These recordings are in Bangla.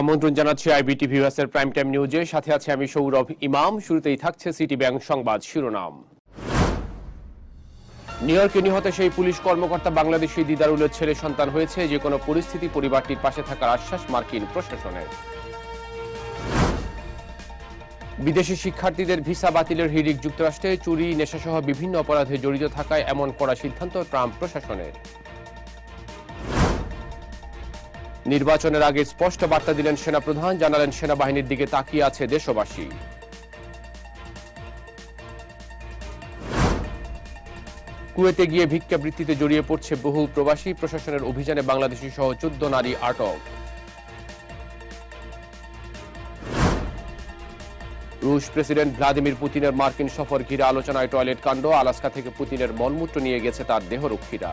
আমন্ত্রণ জানাচ্ছি আইবিটি ভিউয়ার্সের প্রাইম টাইম নিউজে। সাথে আছে আমি সৌরভ ইমাম। শুরুতেই থাকছে সিটি ব্যাংক সংবাদ শিরোনাম। নিউ ইয়র্কে নিহত সেই পুলিশ কর্মকর্তা বাংলাদেশি দিদারুলের ছেলে সন্তান হয়েছে। যে কোনো পরিস্থিতি পরিবারটির পাশে থাকার আশ্বাস মার্কিন প্রশাসনের। বিদেশি শিক্ষার্থীদের ভিসা বাতিলের হিড়িক যুক্তরাষ্ট্রে চুরি, নেশাসহ বিভিন্ন অপরাধে জড়িত থাকায় এমন কড়া সিদ্ধান্ত ট্রাম্প প্রশাসনের। নির্বাচনের আগে স্পষ্ট বার্তা দিলেন সেনাপ্রধান, জানালেন সেনাবাহিনীর দিকে তাকিয়ে আছে দেশবাসী। কুয়েতে গিয়ে ভিক্ষাবৃত্তিতে জড়িয়ে পড়ছে বহু প্রবাসী, প্রশাসনের অভিযানে বাংলাদেশি সহ চোদ্দ নারী আটক। রুশ প্রেসিডেন্ট ভ্লাদিমির পুতিনের মার্কিন সফর ঘিরে আলোচনায় টয়লেট কাণ্ড, আলাস্কা থেকে পুতিনের মলমূত্র নিয়ে গেছে তার দেহরক্ষীরা।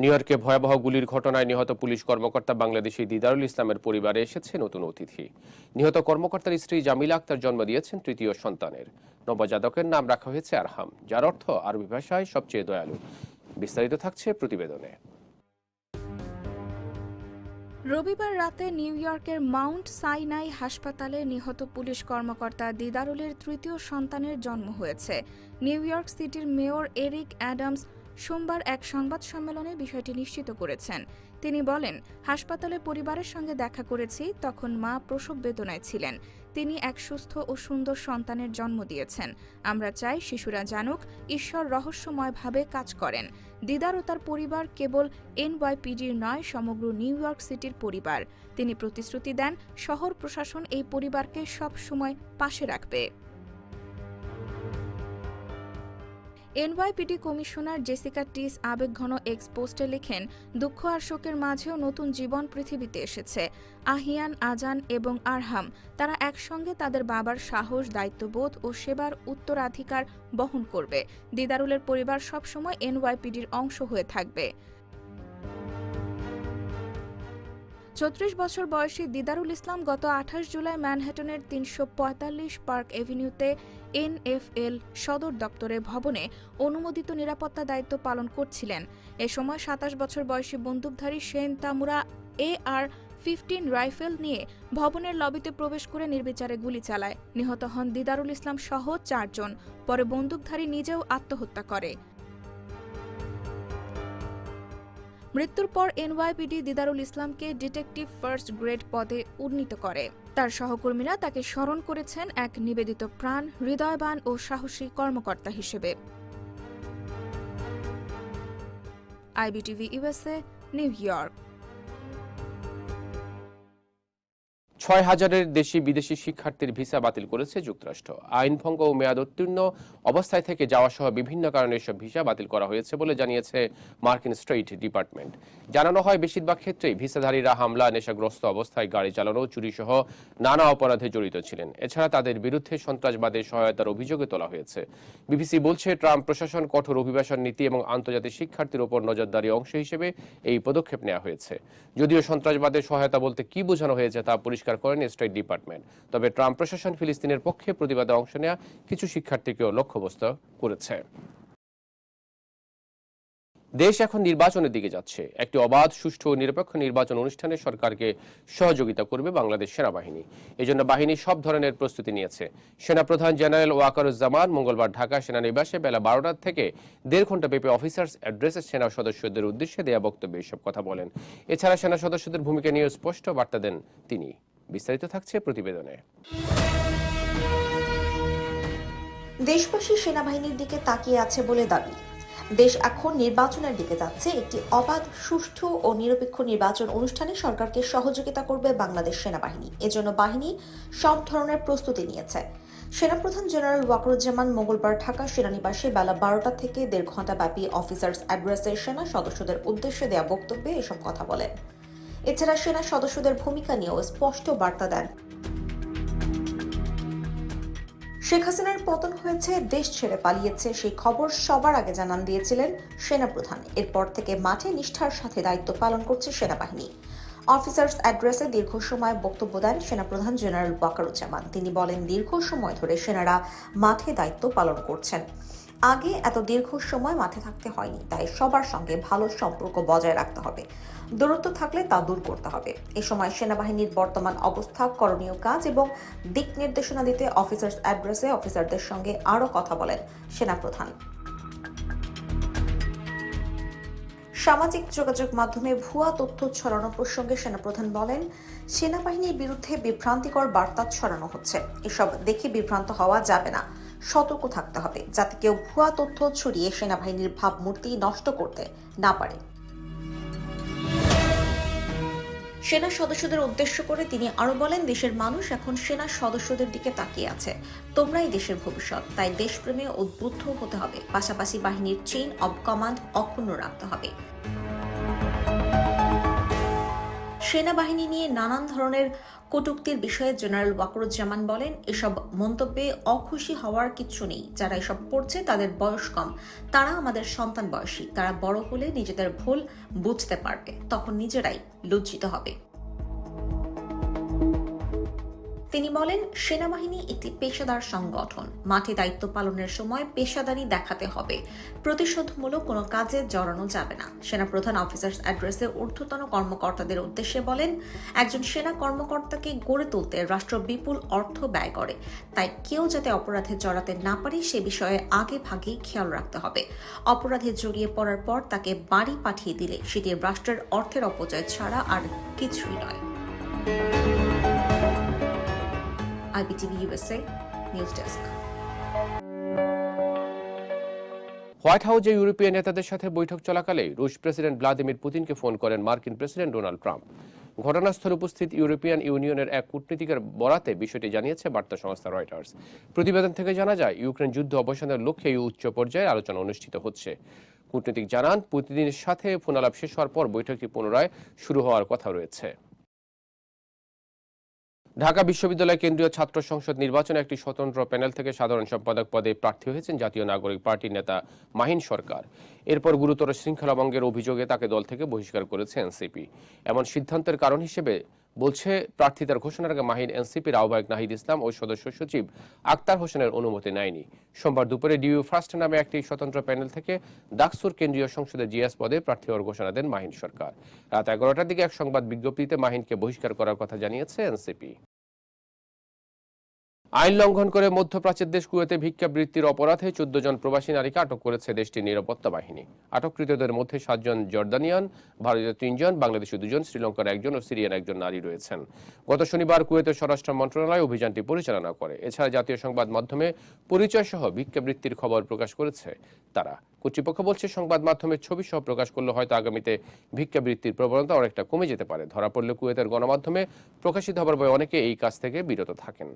নিউ ইয়র্কে ভয়াবহ গুলির ঘটনায় নিহত পুলিশ কর্মকর্তা বাংলাদেশি দিদারুল ইসলামের পরিবারে এসেছে নতুন অতিথি। নিহত কর্মকর্তার স্ত্রী জামিলা আক্তার জন্ম দিয়েছেন তৃতীয় সন্তানের। নবজাতকের নাম রাখা হয়েছে আরহাম, যার অর্থ আরবি ভাষায় সবচেয়ে দয়ালু। বিস্তারিত থাকছে প্রতিবেদনে। রবিবার রাতে নিউ ইয়র্কের মাউন্ট সাইনাই হাসপাতালে নিহত পুলিশ কর্মকর্তা দিদারুলের তৃতীয় সন্তানের জন্ম হয়েছে। নিউ ইয়র্ক সিটির মেয়র এরিক অ্যাডামস সোমবার এক সংবাদ সম্মেলনে বিষয়টি নিশ্চিত করেছেন। তিনি বলেন, হাসপাতালে পরিবারের সঙ্গে দেখা করেছি, তখন মা প্রসব বেদনায় ছিলেন। তিনি এক সুস্থ ও সুন্দর সন্তানের জন্ম দিয়েছেন। আমরা চাই শিশুরা জানুক, ঈশ্বর রহস্যময়ভাবে কাজ করেন। দিদার ও তার পরিবার কেবল এনওয়াইপিডির নয়, সমগ্র নিউ ইয়র্ক সিটির পরিবার। তিনি প্রতিশ্রুতি দেন, শহর প্রশাসন এই পরিবারকে সব সময় পাশে রাখবে। এনওয়াইপিডি কমিশনার জেসিকা টিস আবেগঘন এক্স পোস্টে লেখেন, দুঃখ আর শোকের মাঝেও নতুন জীবন পৃথিবীতে এসেছে। আহিয়ান, আজান এবং আরহাম, তারা একসঙ্গে তাদের বাবার সাহস, দায়িত্ববোধ ও সেবার উত্তরাধিকার বহন করবে। দিদারুলের পরিবার সবসময় এনওয়াইপিডির অংশ হয়ে থাকবে। চৌত্রিশ বছর বয়সী দিদারুল ইসলাম গত আঠাশ জুলাই ম্যানহাটনের তিনশো পঁয়তাল্লিশ পার্ক এভিনিউতে এনএফএল সদর দপ্তরের ভবনে অনুমোদিত নিরাপত্তা দায়িত্ব পালন করছিলেন। এ সময় সাতাশ বছর বয়সী বন্দুকধারী Shane Tamura A R fifteen rifle নিয়ে ভবনের লবিতে প্রবেশ করে নির্বিচারে গুলি চালায়। নিহত হন দিদারুল ইসলাম সহ চারজন। পরে বন্দুকধারী নিজেও আত্মহত্যা করে। মৃত্যুর পর এনওয়াইপিডি দিদারুল ইসলামকে ডিটেকটিভ ফার্স্ট গ্রেড পদে উন্নীত করে। তার সহকর্মীরা তাকে স্মরণ করেছেন এক নিবেদিত প্রাণ, হৃদয়বান ও সাহসী কর্মকর্তা হিসেবে। IBTV USA New York. ছয় হাজারের দেশি বিদেশি শিক্ষার্থীর ভিসা বাতিল করেছে যুক্তরাষ্ট্র। আইন ভঙ্গ ও মেয়াদ উত্তীর্ণ অবস্থায় থেকে যাওয়া সহ বিভিন্ন কারণে এসব ভিসা বাতিল করা হয়েছে বলে জানিয়েছে মার্কিন স্টেট ডিপার্টমেন্ট। জানানো হয়, বেশিরভাগ ক্ষেত্রেই ভিসাধারীরা হামলা, নেশাগ্রস্ত অবস্থায় গাড়ি চালানো চুরি সহ নানা অপরাধে জড়িত ছিলেন। এছাড়া তাদের বিরুদ্ধে সন্ত্রাসবাদের সহায়তার অভিযোগে তোলা হয়েছে। বিবিসি বলছে, ট্রাম্প প্রশাসন কঠোর অভিবাসন নীতি এবং আন্তর্জাতিক শিক্ষার্থীর উপর নজরদারি অংশ হিসেবে এই পদক্ষেপ নেওয়া হয়েছে। যদিও সন্ত্রাসবাদের সহায়তা বলতে কি বোঝানো হয়েছে তা পরিষ্কার করেন স্টেট ডিপার্টমেন্ট। তবে ট্রাম্প প্রশাসন ফিলিস্তিনের পক্ষে প্রতিবাদে অংশ নেওয়া কিছু শিক্ষার্থীকেও লক্ষ্যবস্তু করেছে। দেশ এখন নির্বাচনের দিকে যাচ্ছে। একটি অবাধ, সুষ্ঠু ও নিরপেক্ষ নির্বাচন অনুষ্ঠানে সরকারকে সহযোগিতা করবে বাংলাদেশ সেনাবাহিনী। এজন্য বাহিনী সব ধরনের প্রস্তুতি নিয়েছে। সেনাপ্রধান জেনারেল ওয়াকারুজ্জামান মঙ্গলবার ঢাকা সেনানিবাসে বেলা বারোটার থেকে দেড় ঘণ্টা ব্যাপী অফিসার্স অ্যাড্রেসে সেনা সদস্যদের উদ্দেশ্যে দেয়া বক্তব্যে এসব কথা বলেন। এছাড়া সেনা সদস্যদের ভূমিকা নিয়ে স্পষ্ট বার্তা দেন তিনি। বিস্তারিত থাকছে প্রতিবেদনে। দেশবাসী সেনাবাহিনীর দিকে তাকিয়ে আছে বলে দাবি। দেশ এখন নির্বাচনের দিকে যাচ্ছে। একটি অবাধ, সুষ্ঠু ও নিরপেক্ষ নির্বাচন অনুষ্ঠানে সরকারকে সহযোগিতা করবে বাংলাদেশ সেনাবাহিনী। এজন্য বাহিনী সব ধরনের প্রস্তুতি নিয়েছে। সেনাপ্রধান জেনারেল ওয়াকরুজ্জামান মঙ্গলবার ঢাকা সেনানিবাসে বেলা বারোটা থেকে দেড় ঘণ্টা ব্যাপী অফিসার্স অ্যাড্রেসের সেনা সদস্যদের উদ্দেশ্যে দেয়া বক্তব্যে এসব কথা বলেন। এছাড়া সেনা সদস্যদের ভূমিকা নিয়েও স্পষ্ট বার্তা দেন। শেখ হাসিনার পতন হয়েছে, দেশ ছেড়ে পালিয়েছে, সেই খবর সবার আগে জানান দিয়েছিলেন সেনাপ্রধান। এরপর থেকে মাঠে নিষ্ঠার সাথে দায়িত্ব পালন করছে সেনাবাহিনী। অফিসার্স অ্যাড্রেসে দীর্ঘ সময় বক্তব্য দেন সেনাপ্রধান জেনারেল ওয়াকারুজ্জামান। তিনি বলেন, দীর্ঘ সময় ধরে সেনারা মাঠে দায়িত্ব পালন করছেন। আগে এত দীর্ঘ সময় মাঠে থাকতে হয়নি, তাই সবার সঙ্গে ভালো সম্পর্ক বজায় রাখতে হবে। দূরত্ব থাকলে তা দূর করতে হবে। এ সময় সেনাবাহিনীর বর্তমান অবস্থা, করণীয় কাজ এবং দিক নির্দেশনা দিতে অফিসার্স অ্যাড্রেসে অফিসারদের সঙ্গে আরও কথা বলেন সেনাপ্রধান। সামাজিক যোগাযোগ মাধ্যমে ভুয়া তথ্য ছড়ানো প্রসঙ্গে সেনাপ্রধান বলেন, সেনাবাহিনীর বিরুদ্ধে বিভ্রান্তিকর বার্তা ছড়ানো হচ্ছে। এসব দেখে বিভ্রান্ত হওয়া যাবে না। সতর্ক থাকতে হবে যাতে কেউ ভুয়া তথ্য ছড়িয়ে সেনাবাহিনীর ভাবমূর্তি নষ্ট করতে না পারে। সেনা সদস্যদের উদ্দেশ্য করে তিনি আরও বলেন, দেশের মানুষ এখন সেনা সদস্যদের দিকে তাকিয়ে আছে। তোমরাই দেশের ভবিষ্যৎ, তাই দেশপ্রেমে উদ্বুদ্ধ হতে হবে। পাশাপাশি বাহিনীর চেইন অব কমান্ড অক্ষুণ্ণ রাখতে হবে। সেনাবাহিনী নিয়ে নানান ধরনের কটুক্তির বিষয়ে জেনারেল ওয়াকরুজ্জামান বলেন, এসব মন্তব্যে অখুশি হওয়ার কিছু নেই। যারা এসব পড়ছে তাদের বয়স কম। তারা আমাদের সন্তান বয়সী। তারা বড় হলে নিজেদের ভুল বুঝতে পারবে। তখন নিজেরাই লজ্জিত হবে। তিনি বলেন, সেনাবাহিনী একটি পেশাদার সংগঠন। মাঠে দায়িত্ব পালনের সময় পেশাদারি দেখাতে হবে। প্রতিশোধমূলক কোনো কাজে জড়ানো যাবে না। সেনাপ্রধান অফিসার্স অ্যাড্রেসে ঊর্ধ্বতন কর্মকর্তাদের উদ্দেশ্যে বলেন, একজন সেনা কর্মকর্তাকে গড়ে তুলতে রাষ্ট্র বিপুল অর্থ ব্যয় করে। তাই কেউ যাতে অপরাধে জড়াতে না পারে, সে বিষয়ে আগে ভাগেই খেয়াল রাখতে হবে। অপরাধে জড়িয়ে পড়ার পর তাকে বাড়ি পাঠিয়ে দিলে সেটি রাষ্ট্রের অর্থের অপচয় ছাড়া আর কিছুই নয়। IBTV USA news desk white হাউসে ইউরোপীয় নেতাদের সাথে বৈঠক চলাকালে রুশ প্রেসিডেন্ট ভ্লাদিমির পুতিনকে ফোন করেন মার্কিন প্রেসিডেন্ট ডোনাল্ড ট্রাম্প। ঘটনাস্থলে উপস্থিত ইউরোপিয়ান ইউনিয়নের এক কূটনীতিকের বরাতে বিষয়টি জানিয়েছে বার্তা সংস্থা রয়টার্স প্রতিবেদন থেকে জানা যায়, ইউক্রেন যুদ্ধ অবসানের লক্ষ্যে এই উচ্চ পর্যায়ে আলোচনা অনুষ্ঠিত হচ্ছে। কূটনীতিক জানান পুতিনের সাথে ফোনালাপ শেষ হওয়ার পর বৈঠকটি পুনরায় শুরু হওয়ার কথা রয়েছে। ঢাকা বিশ্ববিদ্যালয় কেন্দ্রীয় ছাত্র সংসদ নির্বাচনে একটি স্বতন্ত্র প্যানেল থেকে সাধারণ সম্পাদক পদে প্রার্থী হয়েছেন জাতীয় নাগরিক পার্টির নেতা মাহিন সরকার। এরপর গুরুতর শৃঙ্খলা ভঙ্গের অভিযোগে তাকে দল থেকে বহিষ্কার করেছে এনসিপি। এমন সিদ্ধান্তের কারণ হিসেবে বলছে প্রার্থিতার ঘোষণার আগে মাহিন এনসিপির আহ্বায়ক নাহিদ ইসলাম ও সদস্য সচিব আক্তার হোসেনের অনুমতি নেয়নি। সোমবার দুপুরে ডিউ ফার্স্ট নামে একটি স্বতন্ত্র প্যানেল থেকে ডাকসুর কেন্দ্রীয় সংসদে জিএস পদে প্রার্থী হওয়ার ঘোষণা দেন মাহিন সরকার। রাত এগারোটার দিকে এক সংবাদ বিজ্ঞপ্তিতে মাহিনকে বহিষ্কার করার কথা জানিয়েছে এনসিপি। আইন লঙ্ঘন করে মধ্যপ্রাচ্যের দেশ কুয়েতে ভিক্ষাবৃত্তির অপরাধে চোদ্দ জন প্রবাসী নারীকে আটক করেছে দেশটির নিরাপত্তা বাহিনী। আটককৃতদের মধ্যে সাতজন জর্দানিয়ান, ভারতীয় তিনজন বাংলাদেশি দুজন, শ্রীলঙ্কার একজন ও সিরিয়ার একজন নারী রয়েছেন। গত শনিবার কুয়েতের স্বরাষ্ট্র মন্ত্রণালয় অভিযানটি পরিচালনা করে। এছাড়া জাতীয় সংবাদ মাধ্যমে পরিচয় সহ ভিক্ষাবৃত্তির খবর প্রকাশ করেছে তারা। কর্তৃপক্ষ বলছে, সংবাদ মাধ্যমের ছবি সহ প্রকাশ করলে হয়তো আগামীতে ভিক্ষাবৃত্তির প্রবণতা অনেকটা কমে যেতে পারে। ধরা পড়লে কুয়েতের গণমাধ্যমে প্রকাশিত হবার পরে অনেকে এই কাজ থেকে বিরত থাকেন।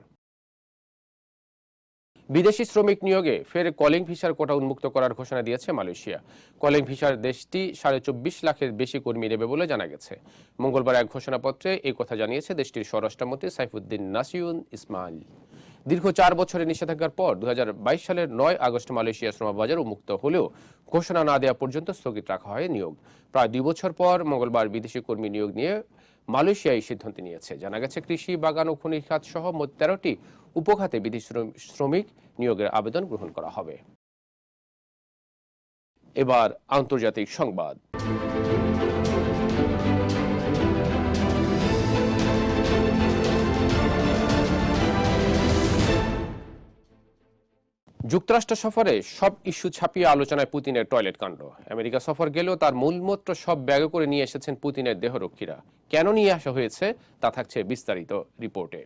বিদেশি শ্রমিক নিয়োগে ফের কলিং ভিসার কোটা উন্মুক্ত করার ঘোষণা দিয়েছে মালয়েশিয়া। কলিং ভিসার দেশটি সাড়ে চব্বিশ লাখের বেশি কর্মী নেবে বলে জানা গেছে। মঙ্গলবার এক ঘোষণাপত্রে এই কথা জানিয়েছে দেশটির স্বরাষ্ট্রমন্ত্রী সাইফুদ্দিন নাসিউন ইসমাইল। দীর্ঘ চার বছরের নিষেধাজ্ঞার পর দু হাজার বাইশ সালের নয় আগস্ট মালয়েশিয়া শ্রমবাজার উন্মুক্ত হলেও ঘোষণা না দেওয়া পর্যন্ত স্থগিত রাখা হয় নিয়োগ। প্রায় দুই বছর পর মঙ্গলবার বিদেশি কর্মী নিয়োগ নিয়ে মালয়েশিয়া এই সিদ্ধান্ত নিয়েছে। জানা গেছে, কৃষি, বাগান ও খনিজ খাত সহ মোট তেরোটি উপখাতে বিধি শ্রম- শ্রমিক নিয়োগের আবেদন গ্রহণ করা হবে। এবার আন্তর্জাতিক সংবাদ। যুক্তরাষ্ট্র সফরে সব ইস্যু ছাপিয়ে আলোচনায় পুতিনের টয়লেট কাণ্ড। আমেরিকা সফর গেলেও তার মূলমন্ত্র সব ব্যাগে করে নিয়ে এসেছেন পুতিনের দেহরক্ষীরা। কেন নিয়ে আসা হয়েছে তা থাকছে বিস্তারিত রিপোর্টে।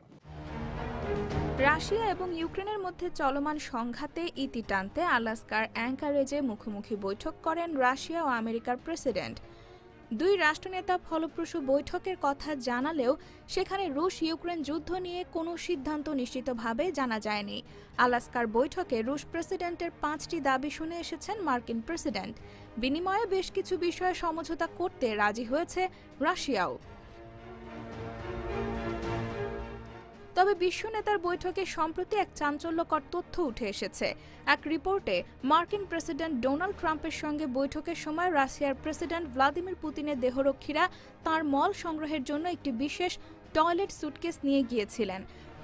রাশিয়া এবং ইউক্রেনের মধ্যে চলমান সংঘাতে ইতি টানতে আলাস্কার অ্যাঙ্কারেজে মুখোমুখি বৈঠক করেন রাশিয়া ও আমেরিকার প্রেসিডেন্ট। দুই রাষ্ট্রনেতা ফলপ্রসূ বৈঠকের কথা জানালেও সেখানে রুশ ইউক্রেন যুদ্ধ নিয়ে কোনো সিদ্ধান্ত নিশ্চিতভাবে জানা যায়নি। আলাস্কার বৈঠকে রুশ প্রেসিডেন্টের পাঁচটি দাবি শুনে এসেছেন মার্কিন প্রেসিডেন্ট। বিনিময়ে বেশ কিছু বিষয়ে সমঝোতা করতে রাজি হয়েছে রাশিয়াও। তবে বিশ্ব নেতার বৈঠকে সম্প্রতি এক চাঞ্চল্যকর তথ্য উঠে এসেছে। এক রিপোর্টে মার্কিন প্রেসিডেন্ট ডোনাল্ড ট্রাম্পের সঙ্গে বৈঠকের সময় রাশিয়ার প্রেসিডেন্ট ভ্লাদিমির পুতিনের দেহরক্ষীরা তার মল সংগ্রহের জন্য একটি বিশেষ টয়লেট সুটকেস নিয়ে গিয়েছিলেন।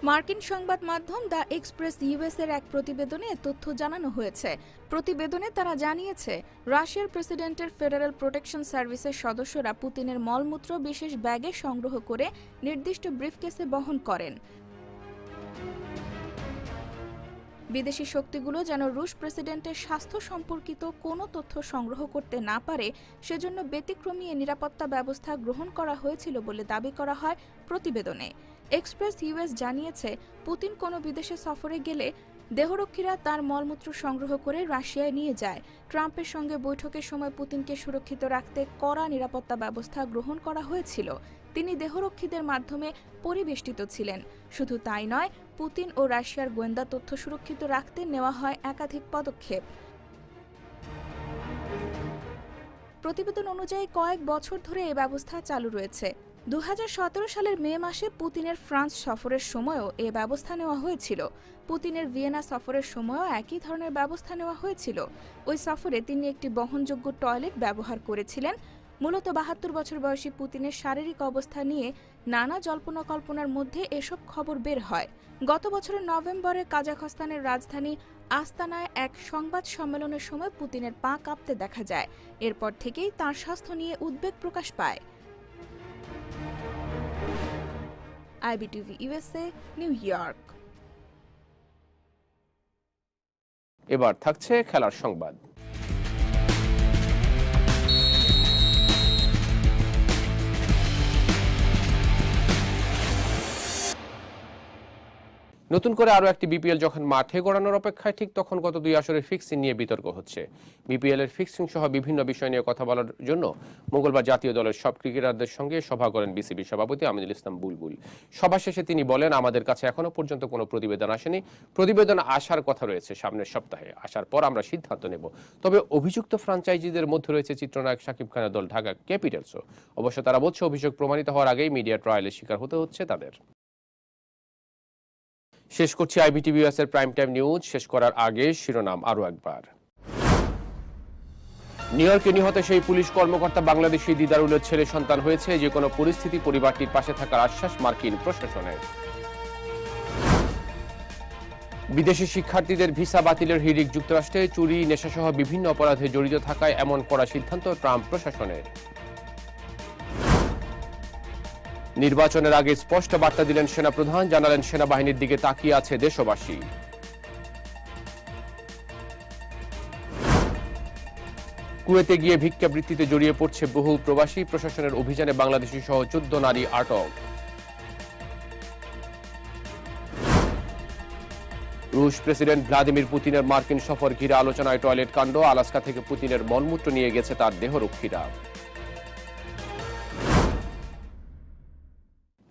মার্কিন সংবাদ মাধ্যম দ্য এক্সপ্রেস ইউএস এর এক প্রতিবেদনে তথ্য জানানো হয়েছে। প্রতিবেদনে তারা জানিয়েছে, রাশিয়ার প্রেসিডেন্টের ফেডারেল প্রোটেকশন সার্ভিসের সদস্যরা পুতিনের মলমূত্র বিশেষ ব্যাগে সংগ্রহ করে নির্দিষ্ট ব্রিফকেসে বহন করেন। বিদেশি শক্তিগুলো যেন রুশ প্রেসিডেন্টের স্বাস্থ্য সম্পর্কিত কোনো তথ্য সংগ্রহ করতে না পারে, সেজন্য ব্যতিক্রমী নিরাপত্তা ব্যবস্থা গ্রহণ করা হয়েছিল বলে দাবি করা হয় প্রতিবেদনে। এক্সপ্রেস ইউএস জানিয়েছে, পুতিন কোনো বিদেশে সফরে গেলে দেহরক্ষীরা তার মলমূত্র সংগ্রহ করে রাশিয়ায় নিয়ে যায়। ট্রাম্পের সঙ্গে বৈঠকের সময় পুতিনকে সুরক্ষিত রাখতে কড়া নিরাপত্তা ব্যবস্থা গ্রহণ করা হয়েছিল। তিনি দেহরক্ষীদের মাধ্যমে পরিবেষ্টিত ছিলেন। শুধু তাই নয়, পুতিন ও রাশিয়ার গোয়েন্দা তথ্য সুরক্ষিত রাখতে নেওয়া হয় একাধিক পদক্ষেপ। প্রতিবেদন অনুযায়ী কয়েক বছর ধরে এ ব্যবস্থা চালু রয়েছে। দু হাজার সতেরো সালের মে মাসে পুতিনের ফ্রান্স সফরের সময়ও এ ব্যবস্থা নেওয়া হয়েছিল। পুতিনের ভিয়েনা সফরের সময়ও একই ধরনের ব্যবস্থা নেওয়া হয়েছিল। ওই সফরে তিনি একটি বহনযোগ্য টয়লেট ব্যবহার করেছিলেন। মূলত বাহাত্তর বছর বয়সী পুতিনের শারীরিক অবস্থা নিয়ে নানা জল্পনা কল্পনার মধ্যে এসব খবর বের হয়। গত বছরের নভেম্বরে কাজাখস্তানের রাজধানী আস্তানায় এক সংবাদ সম্মেলনের সময় পুতিনের পা কাঁপতে দেখা যায়। এরপর থেকেই তার স্বাস্থ্য নিয়ে উদ্বেগ প্রকাশ পায়। IBTV USA New York. এবার থাকছে খেলার সংবাদ। নতুন করে আরও একটি বিপিএল যখন মাঠে গড়ানোর অপেক্ষায়, ঠিক তখন গত দুই আসরের ফিক্সিং নিয়ে বিতর্ক হচ্ছে। বিপিএল এর ফিক্সিং সহ বিভিন্ন বিষয় নিয়ে কথা বলার জন্য মঙ্গলবার জাতীয় দলের সব ক্রিকেটারদের সঙ্গে সভা করেন বিসিবি সভাপতি আমিনুল ইসলাম বুলবুল। সভা শেষে তিনি বলেন, আমাদের কাছে এখনও পর্যন্ত কোনো প্রতিবেদন আসেনি। প্রতিবেদন আসার কথা রয়েছে সামনের সপ্তাহে। আসার পর আমরা সিদ্ধান্ত নেব। তবে অভিযুক্ত ফ্রাঞ্চাইজিদের মধ্যে রয়েছে চিত্রনায়ক শাকিব খানের দল ঢাকা ক্যাপিটালসও। অবশ্য তারা বলছে, অভিযোগ প্রমাণিত হওয়ার আগেই মিডিয়া ট্রায়ালের শিকার হতে হচ্ছে তাদের। শেষ করছি আইবিটিভি এর প্রাইম টাইম নিউজ শেষ করার আগে শিরোনাম আরও একবার। নিউ ইয়র্কে নিহত সেই পুলিশ কর্মকর্তা বাংলাদেশি দিদারুলের ছেলে সন্তান হয়েছে, যে কোনো পরিস্থিতি পরিবারটির পাশে থাকার আশ্বাস মার্কিন প্রশাসনের বিদেশি শিক্ষার্থীদের ভিসা বাতিলের হিড়িক যুক্তরাষ্ট্রে চুরি, নেশাসহ বিভিন্ন অপরাধে জড়িত থাকায় এমন করা সিদ্ধান্ত ট্রাম্প প্রশাসনের। নির্বাচনের আগে স্পষ্ট বার্তা দিলেন সেনাপ্রধান, জানালেন সেনাবাহিনীর দিকে তাকিয়ে আছে দেশবাসী। কুয়েতে গিয়ে ভিক্ষাবৃত্তিতে জড়িয়ে পড়ছে বহু প্রবাসী, প্রশাসনের অভিযানে বাংলাদেশি সহ চোদ্দ নারী আটক। রুশ প্রেসিডেন্ট ভ্লাদিমির পুতিনের মার্কিন সফর ঘিরে আলোচনায় টয়লেট কাণ্ড, আলাস্কা থেকে পুতিনের মলমূত্র নিয়ে গেছে তার দেহরক্ষীরা।